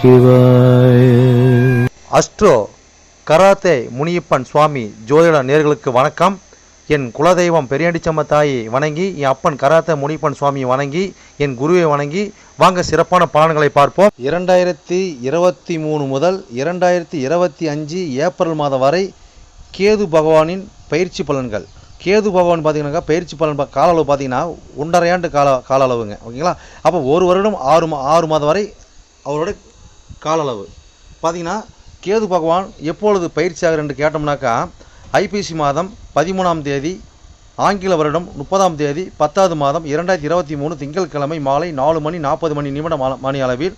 சிவாய. Astro karate Muniyappan சுவாமி ஜோதிட நேர்களுக்கு வணக்கம். என் குலதெய்வம் பெரியாண்டிச்சம்ம தாயை வணங்கி என் அப்பன் கராத்தே முனியப்பன் சுவாமியை வணங்கி என் குருவை வணங்கி வாங்க சிறப்பான பலன்களை பார்ப்போம். இரண்டாயிரத்தி இருபத்தி மூணு முதல் இரண்டாயிரத்தி இருபத்தி அஞ்சு ஏப்ரல் மாதம் வரை கேது பகவானின் பயிற்சி பலன்கள். கேது பகவான் பார்த்தீங்கன்னாக்கா பயிற்சி பலன் கால அளவு பார்த்தீங்கன்னா ஒன்றரை ஆண்டு கால கால அளவுங்க ஓகேங்களா? அப்போ ஒரு வருடம் ஆறு மா ஆறு மாதம் வரை அவரோட கால அளவு பார்த்தீங்கன்னா கேது பகவான் எப்பொழுது பயிற்சி ஆகிறார் என்று கேட்டோம்னாக்கா ஐபிசி மாதம் பதிமூணாம் தேதி ஆங்கில வருடம் முப்பதாம் தேதி பத்தாவது மாதம் இரண்டாயிரத்தி இருபத்தி மூணு திங்கட்கிழமை மாலை நாலு மணி நாற்பது மணி நிமிட மா- மணி அளவில்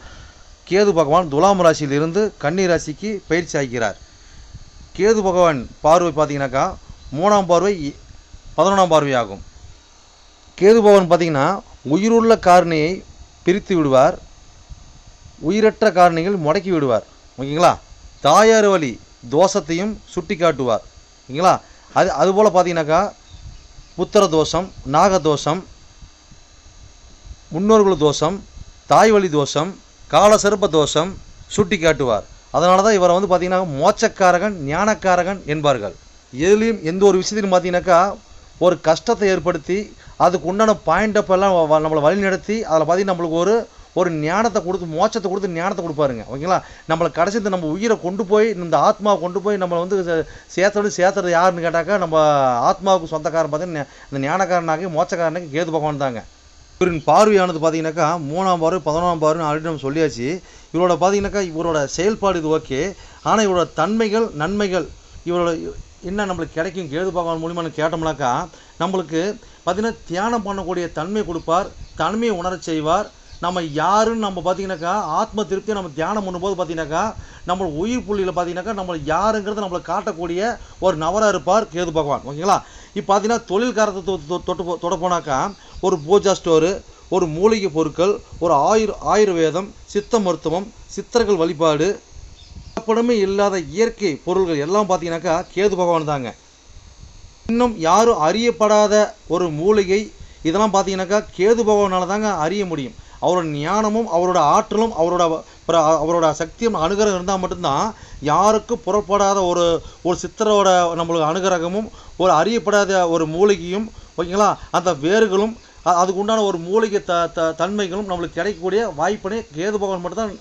கேது பகவான் துலாம் ராசியிலிருந்து கன்னி ராசிக்கு பயிற்சி ஆகிறார். கேது பகவான் பார்வை பார்த்தீங்கன்னாக்கா மூணாம் பார்வை இ- பதினொன்றாம் பார்வையாகும் கேது பகவான் பார்த்தீங்கன்னா உயிருள்ள காரணியை பிரித்து விடுவார். உயிரற்ற காரணிகள் முடக்கி விடுவார். ஓகேங்களா? தாயார் வழி தோஷத்தையும் சுட்டி காட்டுவார் ஓகேங்களா? அது அதுபோல் பார்த்தீங்கன்னாக்கா புத்திர தோஷம் நாக தோஷம் முன்னோர்கள் தோஷம் தாய் வழி தோஷம் காலசர்ப்ப தோஷம் சுட்டி காட்டுவார் அதனால தான் இவரை வந்து பார்த்தீங்கன்னா மோச்சக்காரகன் ஞானக்காரகன் என்பார்கள். எதுலேயும் எந்த ஒரு விஷயத்திலும் பார்த்தீங்கன்னாக்கா ஒரு கஷ்டத்தை ஏற்படுத்தி அதுக்கு உண்டான பாயிண்டப்பெல்லாம் வ- நம்மளை வழி நடத்தி அதில் பார்த்தீங்கன்னா நம்மளுக்கு ஒரு ஒரு ஞானத்தை கொடுத்து மோட்சத்தை கொடுத்து ஞானத்தை கொடுப்பாருங்க. ஓகேங்களா? நம்மளை கடைசி இந்த நம்ம உயிரை கொண்டு போய் இந்த ஆத்மாவை கொண்டு போய் நம்மளை வந்து சே- சேர்த்தோடு சேர்த்துறது யாருன்னு கேட்டாக்கா நம்ம ஆத்மாவுக்கு சொந்தக்காரன் பார்த்தீங்கன்னா இந்த ஞானக்காரனாகி மோட்சக்காரனாகி கேது பகவான் தாங்க. இவரின் பார்வையானது பார்த்தீங்கன்னாக்கா மூணாம் பார்வை பதினொன்றாம் பார்வை ஆல்ரெடி நம்ம சொல்லியாச்சு. இவரோட பார்த்தீங்கன்னாக்கா இவரோட செயல்பாடு இது ஓகே. ஆனால் இவரோட தன்மைகள் நன்மைகள் இவரோட என்ன நம்மளுக்கு கிடைக்கும் கேது பகவான் மூலியமாக கேட்டோம்னாக்கா நம்மளுக்கு பார்த்தீங்கன்னா தியானம் பண்ணக்கூடிய தன்மை கொடுப்பார் தன்மையை உணரச் செய்வார் நம்ம யாருன்னு நம்ம பார்த்தீங்கன்னாக்கா ஆத்ம திருப்தியை நம்ம தியானம் பண்ணும்போது பார்த்தீங்கன்னாக்கா நம்ம உயிர் புள்ளியில் பார்த்தீங்கன்னாக்கா நம்ம யாருங்கிறத நம்மளை காட்டக்கூடிய ஒரு நபராக இருப்பார் கேது பகவான். ஓகேங்களா? இப்போ பார்த்தீங்கன்னா தொழில்காரத்தை தொ- தொட்டு தொட போனாக்கா ஒரு பூஜா ஸ்டோரு ஒரு மூலிகை பொருட்கள் ஒரு ஆயுர் ஆயுர்வேதம் சித்த மருத்துவம் சித்தர்கள் வழிபாடு கலப்படமே இல்லாத இயற்கை பொருள்கள் எல்லாம் பார்த்தீங்கன்னாக்கா கேது பகவான் தாங்க. இன்னும் யாரும் அறியப்படாத ஒரு மூலிகை இதெல்லாம் பார்த்தீங்கன்னாக்கா கேது பகவானால் தாங்க அறிய முடியும். அவரோட ஞானமும் அவரோட ஆற்றலும் அவரோட பிற- அவரோட சக்தியும் அனுகிரகம் இருந்தால் மட்டும்தான் யாருக்கும் புறப்படாத ஒரு ஒரு சித்தரோட நம்மளுக்கு அனுகிரகமும் ஒரு அறியப்படாத ஒரு மூலிகையும் ஓகேங்களா? அந்த வேர்களும் அதுக்கு உண்டான ஒரு மூலிகை த த தன்மைகளும் நம்மளுக்கு கிடைக்கக்கூடிய வாய்ப்பினை கேது பகவான் மட்டும்தான்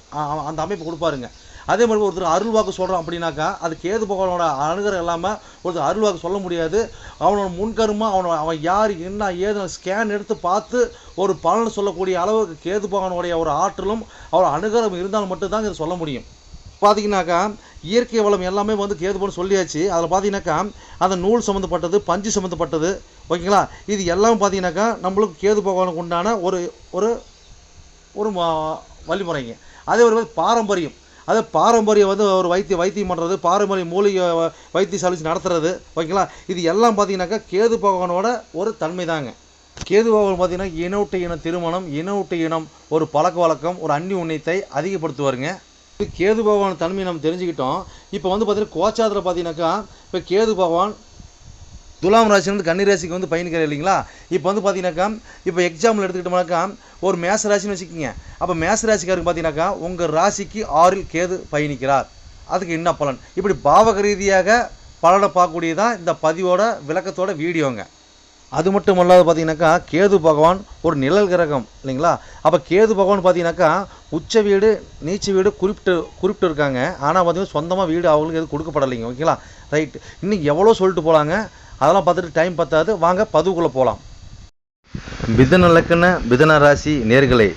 அந்த அமைப்பு கொடுப்பாருங்க. அதே மாதிரி ஒருத்தர் அருள் வாக்கு சொல்கிறோம் அப்படின்னாக்கா அது கேது பகவானோட அனுகிரகம் இல்லாமல் ஒருத்தர் அருள் வாக்கு சொல்ல முடியாது. அவனோட முன்கருமா அவனோட அவன் யார் என்ன ஏதுன்னு ஸ்கேன் எடுத்து பார்த்து ஒரு பலன் சொல்லக்கூடிய அளவுக்கு கேது பகவானுடைய ஒரு ஆற்றலும் அவர் அணுகரம் இருந்தால் மட்டும்தான் இதை சொல்ல முடியும். பார்த்தீங்கன்னாக்கா இயற்கை வளம் எல்லாமே வந்து கேது பகவான் சொல்லியாச்சு. அதில் பார்த்தீங்கன்னாக்கா அந்த நூல் சம்மந்தப்பட்டது பஞ்சு சம்மந்தப்பட்டது ஓகேங்களா? இது எல்லாம் பார்த்தீங்கன்னாக்கா நம்மளுக்கு கேது பகவானுக்கு உண்டான ஒரு ஒரு ஒரு வழிமுறைங்க. அதே ஒரு மாதிரி பாரம்பரியம். அதே பாரம்பரியம் வந்து ஒரு வைத்திய வைத்தியம் பண்ணுறது பாரம்பரிய மூலிகை வைத்திய வைத்தியசாலை நடத்துறது. ஓகேங்களா? இது எல்லாம் பார்த்தீங்கன்னாக்கா கேது பகவானோட ஒரு தன்மை தாங்க கேது பகவான் பார்த்தீங்கன்னா இனவுட்டு இன திருமணம் இனவுட்டு இனம் ஒரு பழக்க வழக்கம் ஒரு அந்நி உண்ணியத்தை அதிகப்படுத்துவாருங்க. இப்போ கேது பகவான் தன்மையை நம்ம தெரிஞ்சுக்கிட்டோம். இப்போ வந்து பார்த்தீங்கன்னா கோச்சாரத்தில் பார்த்தீங்கன்னாக்கா இப்போ கேது பகவான் துலாம் ராசிலேருந்து கன்னி ராசிக்கு வந்து பயணிக்கிறார் இல்லைங்களா? இப்போ வந்து பார்த்தீங்கன்னாக்கா இப்போ எக்ஸாம்பிள் எடுத்துக்கிட்டோம்னாக்கா ஒரு மேச ராசின்னு வச்சுக்கோங்க. அப்போ மேச ராசிக்காருக்கு பார்த்தீங்கன்னாக்கா உங்கள் ராசிக்கு ஆறில் கேது பயணிக்கிறார். அதுக்கு என்ன பலன்? இப்படி பாவக ரீதியாக பலனை பார்க்கக்கூடியதான் இந்த பதிவோட விளக்கத்தோட வீடியோங்க. அது மட்டும் இல்லாத பார்த்தீங்கன்னாக்கா கேது பகவான் ஒரு நிழல் கிரகம் இல்லைங்களா? அப்போ கேது பகவான் பார்த்தீங்கன்னாக்கா உச்ச வீடு நீச்ச வீடு குறிப்பிட்டு குறிப்பிட்டு இருக்காங்க. ஆனால் பார்த்தீங்கன்னா சொந்தமாக வீடு அவங்களுக்கு எதுவும் கொடுக்கப்படலைங்க. ஓகேங்களா? ரைட். இன்னும் எவ்வளோ சொல்லிட்டு போகலாங்க அதெல்லாம் பார்த்துட்டு டைம் பத்தாது. வாங்க பதிவுக்குள்ளே போகலாம் மிதன லக்கண மிதன ராசி நேர்களே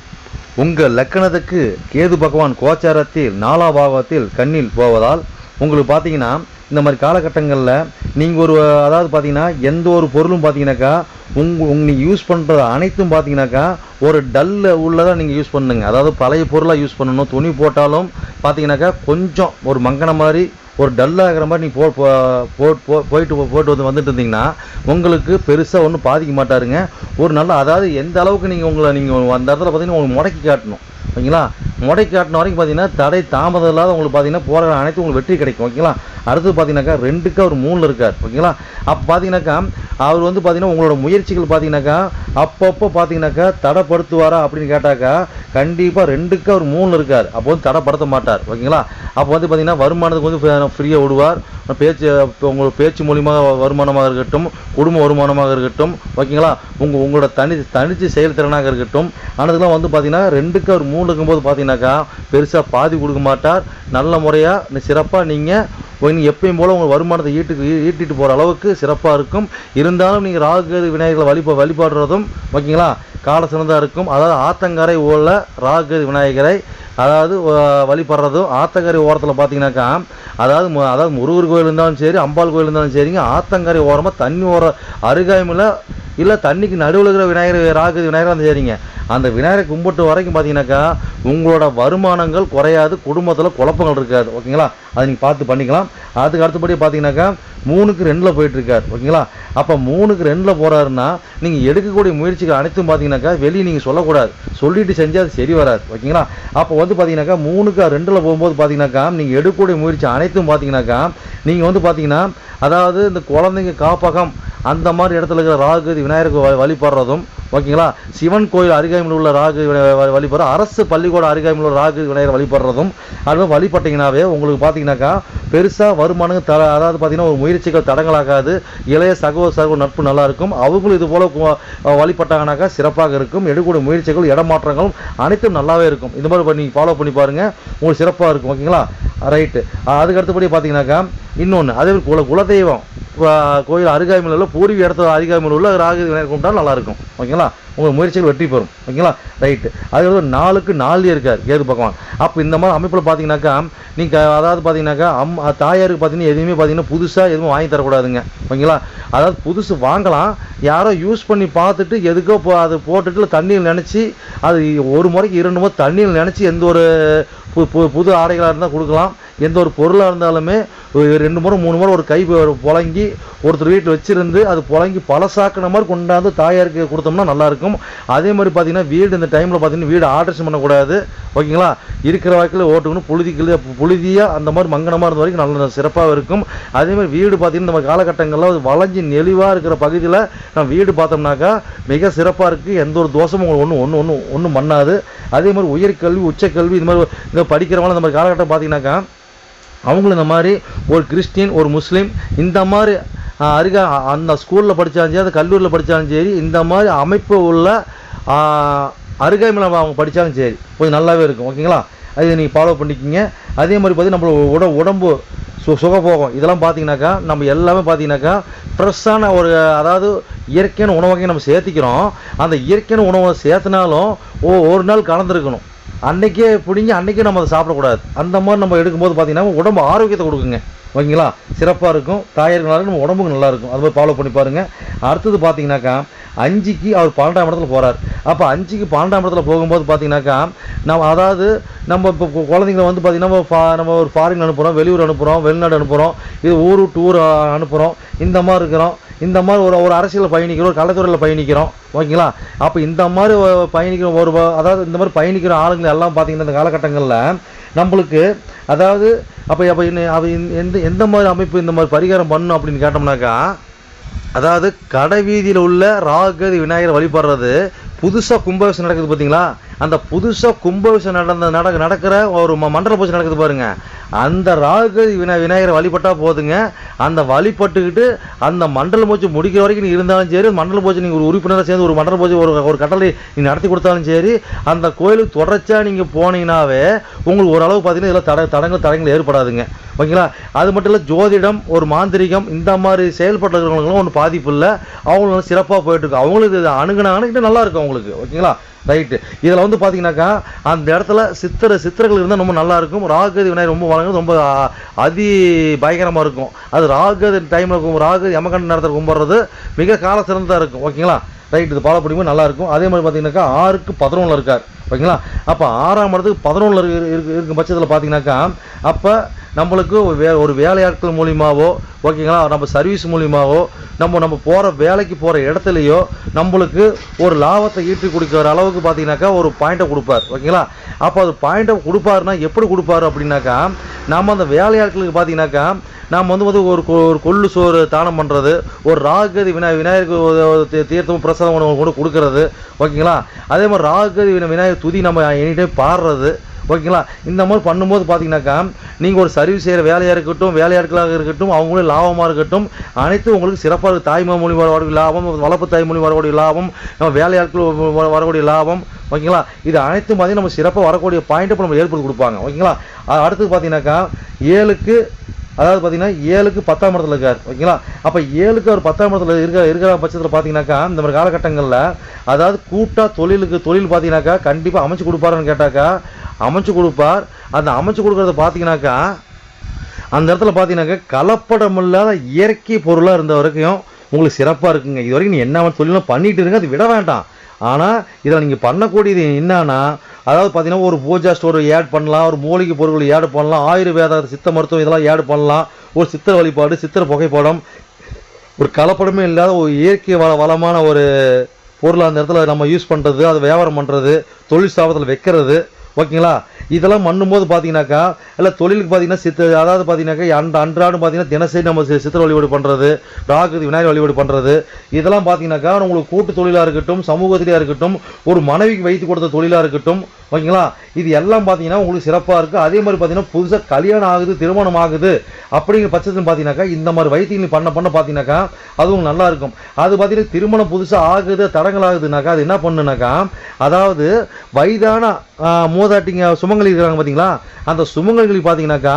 உங்கள் லக்கணத்துக்கு கேது பகவான் கோச்சாரத்தில் நாலாபாவத்தில் கண்ணில் போவதால் உங்களுக்கு பார்த்தீங்கன்னா இந்த மாதிரி காலகட்டங்களில் நீங்கள் ஒரு அதாவது பார்த்தீங்கன்னா எந்த ஒரு பொருளும் பார்த்தீங்கன்னாக்கா உங்க உங்க நீங்கள் யூஸ் பண்ணுற அனைத்தும் பார்த்தீங்கன்னாக்கா ஒரு டல்ல உள்ளதாக நீங்கள் யூஸ் பண்ணுங்க. அதாவது பழைய பொருளாக யூஸ் பண்ணணும். துணி போட்டாலும் பார்த்தீங்கன்னாக்கா கொஞ்சம் ஒரு மங்கன மாதிரி ஒரு டல்லாகிற மாதிரி நீங்கள் போ போ- போ- போயிட்டு போயிட்டு வந்து வந்துட்டு இருந்தீங்கன்னா உங்களுக்கு பெருசாக ஒன்றும் பாதிக்க மாட்டாருங்க. ஒரு நல்ல அதாவது எந்த அளவுக்கு நீங்கள் உங்களை நீங்கள் அந்த இடத்துல பார்த்தீங்கன்னா உங்களுக்கு முடக்கி காட்டணும். ஓகேங்களா? முடக்கி காட்டின வரைக்கும் பார்த்தீங்கன்னா தடை தாமதம் இல்லாத உங்களுக்கு பார்த்தீங்கன்னா போராட அனைத்து உங்களுக்கு வெற்றி கிடைக்கும். ஓகேங்களா? அடுத்து பார்த்தீங்கன்னாக்கா ரெண்டுக்கு அவர் மூணில் இருக்கார். ஓகேங்களா? அப்போ பார்த்தீங்கன்னாக்கா அவர் வந்து பார்த்தீங்கன்னா உங்களோட முயற்சிகள் பார்த்தீங்கன்னாக்கா அப்பப்போ பார்த்தீங்கன்னாக்கா தடைப்படுத்துவாரா அப்படின்னு கேட்டாக்கா கண்டிப்பாக ரெண்டுக்கு அவர் மூணு இருக்கார். அப்போ வந்து தடைப்படுத்த மாட்டார். ஓகேங்களா? அப்போ வந்து பார்த்தீங்கன்னா வருமானத்துக்கு வந்து ஃப்ரீயாக விடுவார் பேச்சு இப்போ உங்களுக்கு பேச்சு மூலியமாக வருமானமாக இருக்கட்டும் குடும்ப வருமானமாக இருக்கட்டும் ஓகேங்களா? உங்கள் உங்களோட தனி தனிச்சு செயல்திறனாக இருக்கட்டும். ஆனதுக்கெல்லாம் வந்து பார்த்தீங்கன்னா ரெண்டுக்கு அவர் மூணு இருக்கும்போது பார்த்தீங்கன்னாக்கா பெருசாக பாதி கொடுக்க மாட்டார். நல்ல முறையாக சிறப்பாக நீங்கள் நீங்கள் எப்பயும் போல் உங்கள் வருமானத்தை ஈட்டுக்கு ஈட்டிட்டு போகிற அளவுக்கு சிறப்பாக இருக்கும். இருந்தாலும் நீங்கள் ராகு விநாயகர்களை வழிபா வழிபாடுறதும் ஓகேங்களா? கால சிறந்தா இருக்கும். அதாவது ஆத்தங்கரை உள்ள ராகு விநாயகரை அதாவது வழிபடுறதும் ஆத்தங்கரை ஓரத்தில் பார்த்தீங்கன்னாக்கா அதாவது அதாவது முருகர் கோயில் இருந்தாலும் சரி அம்பாள் கோயில் இருந்தாலும் சரிங்க ஆத்தங்கரை ஓரமாக தண்ணி ஓர அருகாமையில் இல்லை தண்ணிக்கு நடுவில் இருக்கிற விநாயகர் ராகு விநாயகராக சரிங்க அந்த விநாயகரை கும்பிட்டு வரைக்கும் பார்த்தீங்கன்னாக்கா உங்களோட வருமானங்கள் குறையாது குடும்பத்தில் குழப்பங்கள் இருக்காது. ஓகேங்களா? அதை நீங்கள் பார்த்து பண்ணிக்கலாம். அதுக்கு அடுத்தபடி பார்த்தீங்கன்னாக்கா மூணுக்கு ரெண்டில் போயிட்டுருக்காரு. ஓகேங்களா? அப்போ மூணுக்கு ரெண்டில் போகிறாருன்னா நீங்கள் எடுக்கக்கூடிய முயற்சிகள் அனைத்தும் பார்த்தீங்கன்னாக்கா வெளியே நீங்கள் சொல்லக்கூடாது. சொல்லிட்டு செஞ்சால் அது சரி வராது. ஓகேங்களா? அப்போ வந்து பார்த்தீங்கன்னாக்கா மூணுக்கு ரெண்டில் போகும்போது பார்த்தீங்கன்னாக்கா நீங்கள் எடுக்கக்கூடிய முயற்சி அனைத்தும் பார்த்தீங்கன்னாக்கா நீங்கள் வந்து பார்த்தீங்கன்னா அதாவது இந்த குழந்தைங்க காப்பகம் அந்த மாதிரி இடத்துல இருக்கிற ராகு விநாயகருக்கு வ- வழிபடுறதும் ஓகேங்களா? சிவன் கோயில் அருகாமையில் உள்ள ராகு வழிபடுற அரசு பள்ளிக்கூட அருகாமையில் உள்ள ராகு விநாயகர் வழிபடுறதும் அது வழிபட்டீங்கன்னாவே உங்களுக்கு பார்த்தீங்கன்னாக்கா பெருசாக வருமானம் த அதாவது பார்த்தீங்கன்னா ஒரு முயற்சிகள் தடங்கலாகாது. இளைய சகோ சகோ நட்பு நல்லாயிருக்கும். அவங்களும் இது போல் வழிபட்டாங்கனாக்கா சிறப்பாக இருக்கும். எடுக்கக்கூடிய முயற்சிகள் இடமாற்றங்களும் அனைத்தும் நல்லாவே இருக்கும். இந்த மாதிரி நீங்கள் ஃபாலோ பண்ணி பாருங்கள் உங்களுக்கு சிறப்பாக இருக்கும் ஓகேங்களா? ரைட்டு அதுக்கு அடுத்தபடி பார்த்தீங்கன்னாக்கா இன்னொன்று அதே குல குலதெய்வம். கோயில் அருகாமையில் உள்ள பூர்வீக இடத்துல அருகாமையில் உள்ள ராகு விநாயகர் கும்பிட்டா நல்லாயிருக்கும் ஓகேங்களா? உங்கள் முயற்சிகள் வெற்றி பெறும். ஓகேங்களா? ரைட்டு அது நாலுக்கு நாலு இருக்கார் கேது பகவான். அப்போ இந்த மாதிரி அமைப்பில் பார்த்தீங்கன்னாக்கா நீங்கள் அதாவது பார்த்தீங்கன்னாக்கா அம் தாயாருக்கு பார்த்தீங்கன்னா எதுவுமே பார்த்தீங்கன்னா புதுசாக எதுவும் வாங்கி தரக்கூடாதுங்க. ஓகேங்களா? அதாவது புதுசு வாங்கலாம். யாரோ யூஸ் பண்ணி பார்த்துட்டு எதுக்கோ போ அது போட்டுட்டு தண்ணியில் நினச்சி அது ஒரு முறைக்கு இரண்டு முறை தண்ணியில் நினச்சி எந்த ஒரு புது புது ஆடைகளாக இருந்தால் கொடுக்கலாம். எந்த ஒரு பொருளாக இருந்தாலுமே ரெண்டு முறை மூணு முறை ஒரு கை புழங்கி ஒருத்தர் வீட்டில் வச்சுருந்து அது புழங்கி பழசாக்கின மாதிரி கொண்டாந்து தாயாருக்கு கொடுத்தோம்னா நல்லா இருக்கும் அதே மாதிரி பார்த்தீங்கன்னா வீடு இந்த டைமில் பார்த்தீங்கன்னா வீடு ஆல்ட்ரேஷன் பண்ணக்கூடாது. ஓகேங்களா? இருக்கிற வாக்கில் ஓட்டுக்கணும் புழுதிக்கு புழுதியாக அந்த மாதிரி மங்கனமாக இருந்த வரைக்கும் நல்ல சிறப்பாக இருக்கும். அதே மாதிரி வீடு பார்த்தீங்கன்னா நம்ம காலகட்டங்களில் அது வளைஞ்சி நெளிவாக இருக்கிற பகுதியில் நம்ம வீடு பார்த்தோம்னாக்கா மிக சிறப்பாக இருக்குது எந்த ஒரு தோஷமும் ஒன்றும் ஒன்று ஒன்றும் ஒன்றும் பண்ணாது. அதே மாதிரி உயர்கல்வி உச்சக்கல்வி இந்த மாதிரி இந்த படிக்கிறவங்க இந்த மாதிரி காலகட்டம் பார்த்தீங்கன்னாக்கா அவங்களும் இந்த மாதிரி ஒரு கிறிஸ்டின் ஒரு முஸ்லீம் இந்த மாதிரி அருக அருகா அந்த ஸ்கூலில் படித்தாலும் சரி அந்த கல்லூரியில் படித்தாலும் சரி இந்த மாதிரி அமைப்பு உள்ள அருகாமையில் அவங்க படித்தாலும் சரி கொஞ்சம் நல்லாவே இருக்கும். ஓகேங்களா அது நீங்கள் ஃபாலோ பண்ணிக்கிங்க. அதே மாதிரி பார்த்தீங்கன்னா நம்மளோட உட உடம்பு சு சுகபோகம் இதெல்லாம் பார்த்தீங்கன்னாக்கா நம்ம எல்லாமே பார்த்தீங்கன்னாக்கா ஃப்ரெஷ்ஷான ஒரு அதாவது இயற்கையான உணவகையும் நம்ம சேர்த்திக்கிறோம். அந்த இயற்கையான உணவை சேர்த்துனாலும் ஓ ஒரு நாள் கலந்துருக்கணும். அன்னைக்கே பிடிங்கி அன்னைக்கே நம்ம அதை சாப்பிடக்கூடாது. அந்த மாதிரி நம்ம எடுக்கும்போது பார்த்தீங்கன்னா உடம்பு ஆரோக்கியத்தை கொடுக்குங்க. ஓகேங்களா? சிறப்பாக இருக்கும். தாயாருக்கு நம்ம உடம்புக்கு நல்லா இருக்கும். அது மாதிரி ஃபாலோ பண்ணி பாருங்கள் அடுத்தது பார்த்தீங்கன்னாக்கா அஞ்சுக்கு அவர் பன்னெண்டாம் இடத்துல போகிறார் அப்போ அஞ்சுக்கு பன்னெண்டாம் இடத்துல போகும்போது பார்த்தீங்கன்னாக்கா நம்ம அதாவது நம்ம இப்போ குழந்தைங்களை குழந்தைங்கள வந்து பார்த்திங்கன்னா நம்ம ஃபா- நம்ம ஒரு ஃபாரின் அனுப்புகிறோம் வெளியூர் அனுப்புகிறோம் வெளிநாடு அனுப்புகிறோம் இது ஊர் டூர் அனுப்புகிறோம் இந்த மாதிரி இருக்கிறோம். இந்த மாதிரி ஒரு ஒரு அரசியலில் பயணிக்கிறோம் ஒரு கலைத்துறையில் பயணிக்கிறோம். ஓகேங்களா? அப்போ இந்த மாதிரி பயணிக்கிற ஒரு அதாவது இந்த மாதிரி பயணிக்கிற ஆளுங்களை எல்லாம் பார்த்திங்கன்னா இந்த காலகட்டங்களில் நம்மளுக்கு அதாவது அப்போ அப்போ இன்னும் அவ எந்த எந்த மாதிரி அமைப்பு இந்த மாதிரி பரிகாரம் பண்ணும் அப்படின்னு கேட்டோம்னாக்கா அதாவது கடை வீதியில் உள்ள ராகதி விநாயகர் வழிபடுறது புதுசாக கும்பாபிஷேகம் நடக்குது பார்த்தீங்களா அந்த புதுசாக கும்பாபிஷேகம் நடந்த நட நடக்கிற ஒரு ம- மண்டல பூஜை நடக்குது பாருங்க. அந்த ராகு வினா விநாயகரை வழிபட்டால் போதுங்க. அந்த வழிபட்டுக்கிட்டு அந்த மண்டல பூஜை முடிக்கிற வரைக்கும் நீ இருந்தாலும் சரி மண்டல பூஜை நீங்கள் ஒரு உறுப்பினராக சேர்ந்து ஒரு மண்டல பூஜை ஒரு ஒரு கட்டளை நீ நடத்தி கொடுத்தாலும் சரி அந்த கோயிலுக்கு தொடர்ச்சியாக நீங்கள் போனீங்கன்னாவே உங்களுக்கு ஓரளவு பார்த்தீங்கன்னா இதில் தட தடங்கள் தடங்கள் ஏற்படாதுங்க. ஓகேங்களா? அது மட்டும் இல்லை ஜோதிடம் ஒரு மாந்திரிகம் இந்த மாதிரி செயல்பட்டுறவங்களுக்கும் ஒன்றும் பாதிப்பு இல்லை. அவங்களும் சிறப்பாக போயிட்டுருக்கு அவங்களுக்கு இது அணுகுனாங்கன்னா இன்னும் நல்லா இருக்கும் அவங்களுக்கு. ஓகேங்களா? ரைட்டு இதில் வந்து பார்த்தீங்கன்னாக்கா அந்த இடத்துல சித்திர சித்திரங்கள் இருந்தால் ரொம்ப நல்லா இருக்கும். ராகதி விநாயகர் ரொம்ப வழங்குறது ரொம்ப அதி பயங்கரமாக இருக்கும். அது ராகதி டைமில் ராகு யமகண்ட நேரத்தில் கும்பிட்றது மிக கால சிறந்ததாக இருக்கும். ஓகேங்களா? ரைட் இது ஃபாலோ பண்ணும்போது அதே மாதிரி பார்த்தீங்கன்னாக்கா ஆறுக்கு பதினொன்றில் இருக்கார். ஓகேங்களா? அப்போ ஆறாம் இடத்துக்கு பதினொன்றில் இருக்கு இருக்கும் பட்சத்தில் பார்த்தீங்கன்னாக்கா அப்போ நம்மளுக்கு வே ஒரு வேலையாட்கள் மூலியமாகவோ ஓகேங்களா நம்ம சர்வீஸ் மூலியமாகவோ நம்ம நம்ம போகிற வேலைக்கு போகிற இடத்துலையோ நம்மளுக்கு ஒரு லாபத்தை ஈட்டி கொடுக்குற அளவுக்கு பார்த்தீங்கன்னாக்கா ஒரு பாயிண்ட்டை கொடுப்பார். ஓகேங்களா? அப்போ அது பாயிண்ட்டை கொடுப்பாருன்னா எப்படி கொடுப்பாரு அப்படின்னாக்கா நம்ம அந்த வேலையாட்களுக்கு பார்த்தீங்கன்னாக்கா நாம் வந்து வந்து ஒரு கொ- ஒரு கொள்ளு சோறு தானம் பண்ணுறது ஒரு ராகுகதி விநாய விநாயகருக்கு தீர்த்தமும் தீர்த்தம் பிரசாதம் உணவு கூட கொடுக்கறது ஓகேங்களா? அதே மாதிரி ராகுகதி விநாய- விநாயகர் துதி நம்ம எனி டைம் பாடுறது. ஓகேங்களா? இந்த மாதிரி பண்ணும்போது பார்த்தீங்கன்னாக்கா நீங்கள் ஒரு சர்வீஸ் செய்கிற வேலையாக இருக்கட்டும் வேலையாட்களாக இருக்கட்டும் அவங்களும் லாபமாக இருக்கட்டும் அனைத்தும் உங்களுக்கு சிறப்பாக இருக்கு. தாய்மை வரக்கூடிய லாபம் வளர்ப்பு தாய் வரக்கூடிய லாபம் நம்ம வேலையாட்கள் வ- வரக்கூடிய லாபம் ஓகேங்களா? இது அனைத்தும் பார்த்தீங்கன்னா நம்ம சிறப்பாக வரக்கூடிய பாயிண்ட்டை இப்போ நம்ம ஏற்படுத்தி கொடுப்பாங்க. ஓகேங்களா? அடுத்து அடுத்தது பார்த்தீங்கன்னாக்கா ஏழுக்கு அதாவது பார்த்தீங்கன்னா ஏழுக்கு பத்தாம் இடத்துல இருக்கார். ஓகேங்களா? அப்போ ஏழுக்கு அவர் பத்தாம் இடத்துல இருக்கிற இருக்கிற பட்சத்தில் பார்த்தீங்கன்னாக்கா இந்த மாதிரி காலகட்டங்களில் அதாவது கூட்டாக தொழிலுக்கு தொழில் பார்த்தீங்கன்னாக்கா கண்டிப்பாக அமைச்சு கொடுப்பாருன்னு கேட்டாக்கா அமைச்சு கொடுப்பார். அந்த அமைச்சு கொடுக்குறத பார்த்தீங்கன்னாக்கா அந்த இடத்துல பார்த்தீங்கன்னாக்கா கலப்படம் இல்லாத இயற்கை பொருளாக இருந்த வரைக்கும் உங்களுக்கு சிறப்பாக இருக்குங்க. இது வரைக்கும் நீ என்ன தொழிலும் பண்ணிகிட்டு இருங்க அது விட வேண்டாம். ஆனால் இதில் நீங்கள் பண்ணக்கூடியது என்னன்னா அதாவது பார்த்தீங்கன்னா ஒரு பூஜா ஸ்டோர் ஆட் பண்ணலாம் ஒரு மூலிகை பொருட்கள் ஆட் பண்ணலாம் ஆயுர்வேத சித்த மருத்துவம் இதெல்லாம் ஆட் பண்ணலாம் ஒரு சித்திர வழிபாடு சித்திர புகைப்படம் ஒரு கலப்படமே இல்லாத ஒரு இயற்கை வள வளமான ஒரு பொருள் அந்த இடத்துல நம்ம யூஸ் பண்ணுறது அதை வியாபாரம் பண்ணுறது தொழில் ஸ்தாபனத்தில் வைக்கிறது ஓகேங்களா? இதெல்லாம் பண்ணும்போது பார்த்தீங்கன்னாக்கா இல்லை தொழிலுக்கு பார்த்தீங்கன்னா சித்த அதாவது பார்த்தீங்கன்னாக்கா அன்ற அன்றாடம் பார்த்தீங்கன்னா தினசரி நம்ம சித்திர வழிபாடு பண்ணுறது ராகுதி விநாயகர் வழிபாடு பண்ணுறது இதெல்லாம் பார்த்தீங்கன்னாக்கா உங்களுக்கு கூட்டு தொழிலாக இருக்கட்டும் சமூகத்திலேயே இருக்கட்டும் ஒரு மனைவிக்கு வைத்து கொடுத்த தொழிலாக இருக்கட்டும் ஓகேங்களா? இது எல்லாம் பார்த்தீங்கன்னா உங்களுக்கு சிறப்பாக இருக்குது அதே மாதிரி பார்த்தீங்கன்னா புதுசாக கல்யாணம் ஆகுது திருமணம் ஆகுது அப்படிங்கிற பட்சத்தில் பார்த்தீங்கன்னாக்கா இந்த மாதிரி வைத்தியம் பண்ண பண்ண பார்த்தீங்கன்னாக்கா அது நல்லா இருக்கும். அது பார்த்தீங்கன்னா திருமணம் புதுசாக ஆகுது தடங்கள் ஆகுதுனாக்கா அது என்ன பண்ணுனாக்கா அதாவது வயதான மூதாட்டிங்க சுமங்கலி இருக்கிறாங்க பார்த்தீங்களா அந்த சுமங்கலி பார்த்தீங்கன்னாக்கா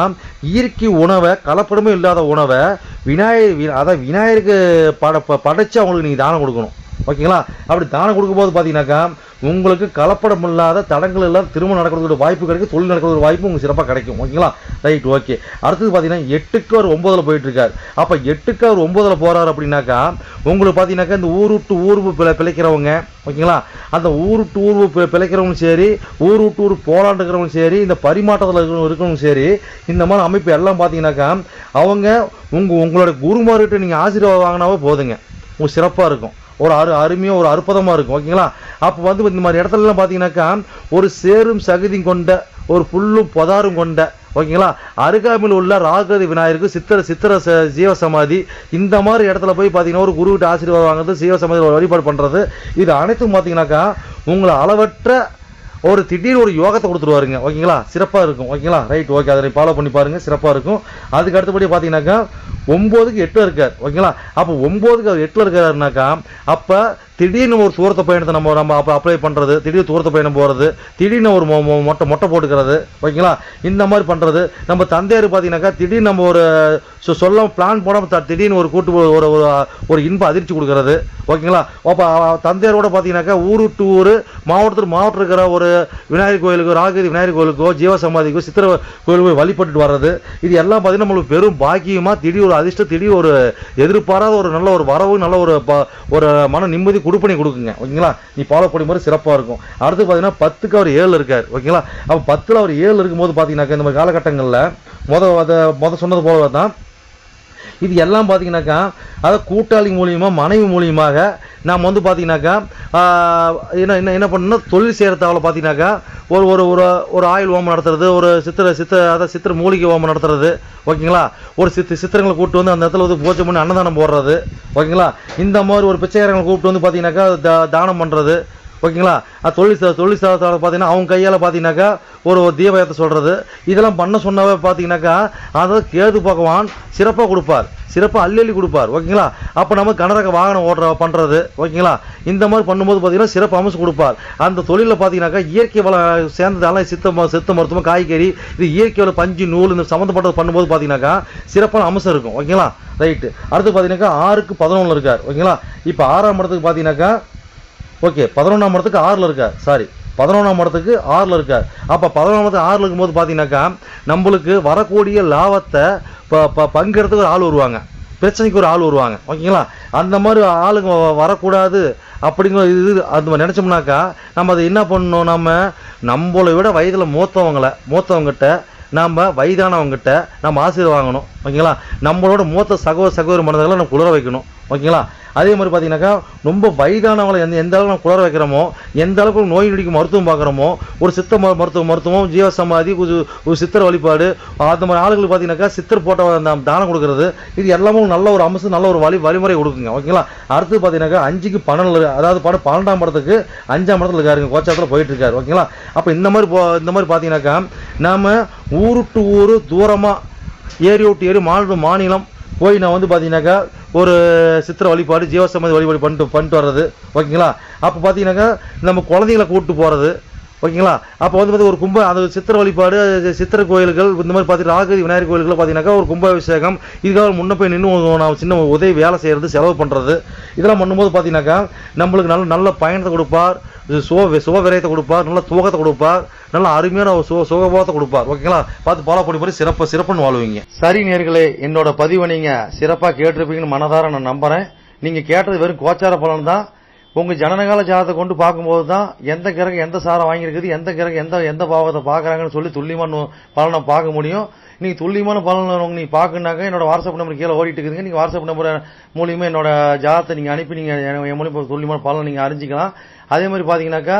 இயற்கை உணவை கலப்படமே இல்லாத உணவை விநாயகர் வி- அதாவது விநாயகருக்கு பட ப- படைச்சு அவங்களுக்கு நீங்கள் தானம் கொடுக்கணும். ஓகேங்களா? அப்படி தானம் கொடுக்கும்போது பார்த்தீங்கன்னாக்கா உங்களுக்கு கலப்படம் இல்லாத தடங்கள் இல்லாத திருமணம் நடக்கிறதுக்கு வாய்ப்பு கிடைக்கும் தொழில் நடக்கிறதுக்கு வாய்ப்பு உங்களுக்கு சிறப்பாக கிடைக்கும். ஓகேங்களா? ரைட் ஓகே அடுத்தது பார்த்தீங்கன்னா எட்டுக்கு அவர் ஒம்பதில் போயிட்டு இருக்காரு அப்போ எட்டுக்கு அவர் ஒம்பதில் போகிறார் அப்படின்னாக்கா உங்களுக்கு பார்த்தீங்கன்னாக்கா இந்த ஊர் விட்டு ஊர் பிழை பிழைக்கிறவங்க ஓகேங்களா? அந்த ஊர் விட்டு ஊர் பிழைக்கிறவங்களும் சரி ஊர் விட்டு ஊர் போராண்டு இருக்கிறவங்களும் சரி இந்த பரிமாற்றத்தில் இருக்கிறவங்க இருக்கிறவங்களும் சரி இந்த மாதிரி அமைப்பு எல்லாம் பார்த்தீங்கன்னாக்கா அவங்க உங்கள் உங்களோட குருமார்கிட்ட நீங்கள் ஆசீர்வாதம் வாங்கினாவே போதுங்க. உங்களுக்கு சிறப்பாக இருக்கும். ஒரு அரு அருமையாக ஒரு அற்புதமாக இருக்கும். ஓகேங்களா? அப்போ வந்து இந்த மாதிரி இடத்துலலாம் பார்த்தீங்கன்னாக்கா ஒரு சேரும் சகதியும் கொண்ட ஒரு புல்லும் பொதாரும் கொண்ட ஓகேங்களா? அருகாமையில் உள்ள ராகதி விநாயகருக்கு சித்திர சித்திர ச- ஜீவசமாதி இந்த மாதிரி இடத்துல போய் பார்த்தீங்கன்னா ஒரு குருவிட்டு ஆசீர்வாதம் வாங்குறது ஜீவசமாதி வழிபாடு பண்ணுறது இது அனைத்தும் பார்த்தீங்கன்னாக்கா உங்களை அளவற்ற ஒரு திடீர் ஒரு யோகத்தை கொடுத்துருவாருங்க. ஓகேங்களா? சிறப்பாக இருக்கும். ஓகேங்களா? ரைட் ஓகே அதை ஃபாலோ பண்ணி பாருங்கள் சிறப்பாக இருக்கும். அதுக்கு அடுத்தபடி பார்த்தீங்கன்னாக்கா ஒம்போதுக்கு எட்டு இருக்கார். ஓகேங்களா? அப்போ ஒம்போதுக்கு அவர் எட்டில் இருக்காருனாக்கா அப்போ திடீர்னு ஒரு தூரத்தை பயணத்தை நம்ம நம்ம அப்போ அப்ளை பண்ணுறது திடீர் தூரத்தை பயணம் போகிறது திடீர்னு ஒரு மொட்டை மொட்டை போட்டுக்கிறது ஓகேங்களா? இந்த மாதிரி பண்ணுறது நம்ம தந்தையார் பார்த்தீங்கன்னாக்கா திடீர்னு நம்ம ஒரு சொ- பிளான் போடாமல் திடீர்னு ஒரு கூட்டு ஒரு ஒரு இன்ப அதிர்ச்சி கொடுக்கறது ஓகேங்களா? அப்போ தந்தையாரோட பார்த்தீங்கன்னாக்கா ஊர் டு ஊர் மாவட்டத்தில் மாவட்டம் இருக்கிற ஒரு விநாயகர் கோயிலுக்கோ ராகதி விநாயகர் கோயிலுக்கோ ஜீவசமாதிக்கோ சித்திர கோயிலுக்கோ வழிபட்டுட்டு வர்றது. இது எல்லாம் பார்த்தீங்கன்னா நம்மளுக்கு பெரும் பாக்கியமாக திடீர் ஒரு அதிர்ஷ்டம் திடீர் ஒரு எதிர்பாராத ஒரு நல்ல ஒரு வரவு நல்ல ஒரு ப- ஒரு மன நிம்மதி கொடுப்பனை கொடுக்குங்க. ஓகேங்களா? நீ ஃபாலோ பண்ணும்போது சிறப்பாக இருக்கும். அடுத்து பார்த்தீங்கன்னா பத்துக்கு அவர் ஏழு இருக்கார். ஓகேங்களா? அப்போ பத்தில் அவர் ஏழு இருக்கும்போது பார்த்தீங்கன்னாக்கா இந்த மாதிரி காலகட்டங்களில் முத அதை முத சொன்னது போல தான் இது எல்லாம் பார்த்தீங்கன்னாக்கா அதாவது கூட்டாளி மூலியமாக மனைவி மூலியமாக நாம் வந்து பார்த்தீங்கன்னாக்கா என்ன என்ன என்ன பண்ணணும்னா தொழில் செய்கிறதாவில் பார்த்தீங்கன்னாக்கா ஒரு ஒரு ஒரு ஒரு ஆயுள் ஹோமம் நடத்துறது ஒரு சித்திர சித்திர அதாவது சித்திர மூலிகை ஹோமம் நடத்துறது ஓகேங்களா? ஒரு சித்து சித்திரங்களை கூப்பிட்டு வந்து அந்த இடத்துல வந்து பூஜை பண்ணி அன்னதானம் போடுறது ஓகேங்களா? இந்த மாதிரி ஒரு பிச்சைக்காரங்களை கூப்பிட்டு வந்து பார்த்தீங்கன்னாக்கா தானம் பண்ணுறது ஓகேங்களா? அது தொழில் தொழில் பார்த்தீங்கன்னா அவங்க கையால் பார்த்தீங்கன்னாக்கா ஒரு தீபயத்தை சொல்கிறது இதெல்லாம் பண்ண சொன்னாவே பார்த்தீங்கன்னாக்கா அதாவது கேது பகவான் சிறப்பாக கொடுப்பார். சிறப்பாக அள்ளி அள்ளி கொடுப்பார். ஓகேங்களா? அப்போ நம்ம கனரக வாகனம் ஓடுற பண்ணுறது ஓகேங்களா? இந்த மாதிரி பண்ணும்போது பார்த்தீங்கன்னா சிறப்பு அமைச்சு கொடுப்பார். அந்த தொழிலில் பார்த்தீங்கன்னாக்கா இயற்கை வளம் சேர்ந்ததால சித்த ம- சித்த மருத்துவம் காய்கறி இது இயற்கை வளம் பஞ்சு நூல் இந்த சம்மந்தப்பட்டது பண்ணும்போது பார்த்தீங்கன்னாக்கா சிறப்பான அம்சம் இருக்கும். ஓகேங்களா? ரைட்டு. அடுத்து பார்த்தீங்கன்னாக்கா ஆறுக்கு பதினொன்று இருக்கார். ஓகேங்களா? இப்போ ஆறாம் இடத்துக்கு பார்த்தீங்கன்னாக்கா ஓகே பதினொன்றாம் இடத்துக்கு ஆறில் இருக்கார் சாரி பதினொன்றாம் இடத்துக்கு ஆறில் இருக்கார் அப்போ பதினொன்றாம் இடத்துக்கு ஆறில் இருக்கும்போது பார்த்தீங்கன்னாக்கா நம்மளுக்கு வரக்கூடிய லாபத்தை ப ப பங்கெடுத்துக்கு ஒரு ஆள் வருவாங்க. பிரச்சனைக்கு ஒரு ஆள் வருவாங்க. ஓகேங்களா? அந்த மாதிரி ஆளுங்க வ- வரக்கூடாது அப்படிங்கிற இது அந்த மாதிரி நினச்சோம்னாக்கா நம்ம அதை என்ன பண்ணணும்? நம்ம நம்மளை விட வயதில் மூத்தவங்களை மூத்தவங்ககிட்ட நாம் வயதானவங்ககிட்ட நம்ம ஆசீர்வாங்கணும் வாங்கணும். ஓகேங்களா? நம்மளோட மூத்த சகோதர சகோதர மனதெல்லாம் நம்ம குளிர வைக்கணும். ஓகேங்களா? அதே மாதிரி பார்த்தீங்கன்னாக்கா ரொம்ப வயதானவங்களை எந்த எந்த அளவுக்கு நம்ம குளர வைக்கிறோமோ எந்த அளவுக்கு நோய் நொடிக்கு மருத்துவம் பார்க்குறோமோ ஒரு சித்த ம- மருத்துவ மருத்துவம் ஜீவசமாதி ஒரு ஒரு சித்தர் வழிபாடு அந்த மாதிரி ஆளுகளுக்கு பார்த்தீங்கன்னாக்கா சித்தர் போட்ட அந்த தானம் கொடுக்கறது இது எல்லாமே நல்ல ஒரு அம்சம் நல்ல ஒரு வழி வழிமுறை கொடுக்குங்க. ஓகேங்களா? அடுத்து பார்த்தீங்கன்னாக்கா அஞ்சுக்கு பன்னெண்டு அதாவது படம் பன்னெண்டாம் படத்துக்கு அஞ்சாம் படத்தில் இருக்காருங்க கோச்சாரத்தில் போயிட்டு இருக்காரு ஓகேங்களா? அப்போ இந்த மாதிரி போ இந்த மாதிரி பார்த்தீங்கன்னாக்கா நாம ஊருட்டு ஊர் தூரமாக ஏரி விட்டு ஏரி மாநிலம் மாநிலம் போய் நான் வந்து பார்த்தீங்கன்னாக்கா ஒரு சித்திர வழிபாடு ஜீவசமாதி வழிபாடு பண்ணிட்டு பண்ணிட்டு வர்றது. ஓகேங்களா? அப்போ பார்த்தீங்கன்னாக்கா நம்ம குழந்தைங்களை கூப்பிட்டு போகிறது ஓகேங்களா? அப்போ வந்து பார்த்தி ஒரு கும்ப அந்த சித்திர வழிபாடு சித்திர கோயில்கள் இந்த மாதிரி பார்த்தீங்கன்னா ராகதி விநாயகர் கோயில்கள் பார்த்தீங்கன்னாக்கா ஒரு கும்பாபிஷேகம். இதுக்காக முன்ன போய் நின்று நான் சின்ன உதவி வேலை செய்கிறது செலவு பண்ணுறது இதெல்லாம் பண்ணும்போது பார்த்தீங்கன்னாக்கா நம்மளுக்கு நல்ல நல்ல பயணத்தை கொடுப்பார். சுக சுக விரயத்தை கொடுப்பார். நல்ல தூக்கத்தை கொடுப்பார். நல்ல அருமையான ஒரு சுக சுகபோகத்தை கொடுப்பார். ஓகேங்களா? பார்த்து பாலா பண்ணி போய் சிறப்பு சிறப்புன்னு வாழ்வீங்க. சரி நேர்களே என்னோட பதிவை நீங்கள் சிறப்பாக கேட்டிருப்பீங்கன்னு மனதார நான் நம்புகிறேன் நீங்கள் கேட்டது வெறும் கோச்சார பலன் தான். உங்க ஜனனகால ஜாதத்தை கொண்டு பார்க்கும்போது தான் எந்த கிரகம் எந்த சாரம் வாங்கியிருக்குது எந்த கிரகம் எந்த எந்த பாவத்தை பார்க்கறாங்கன்னு சொல்லி துல்லியமான பலனை பார்க்க முடியும். நீங்கள் துல்லியமான பலனை நீ நீங்க என்னோட வாட்ஸ்அப் நம்பர் கீழே ஓடிட்டு இருக்குதுங்க. நீங்க வாட்ஸ்அப் நம்பர் மூலியமா என்னோட ஜாதத்தை நீங்க அனுப்பி நீங்க என் என் மூலியமா துல்லியமான பலனை நீங்க அறிஞ்சிக்கலாம். அதே மாதிரி பாத்தீங்கன்னாக்கா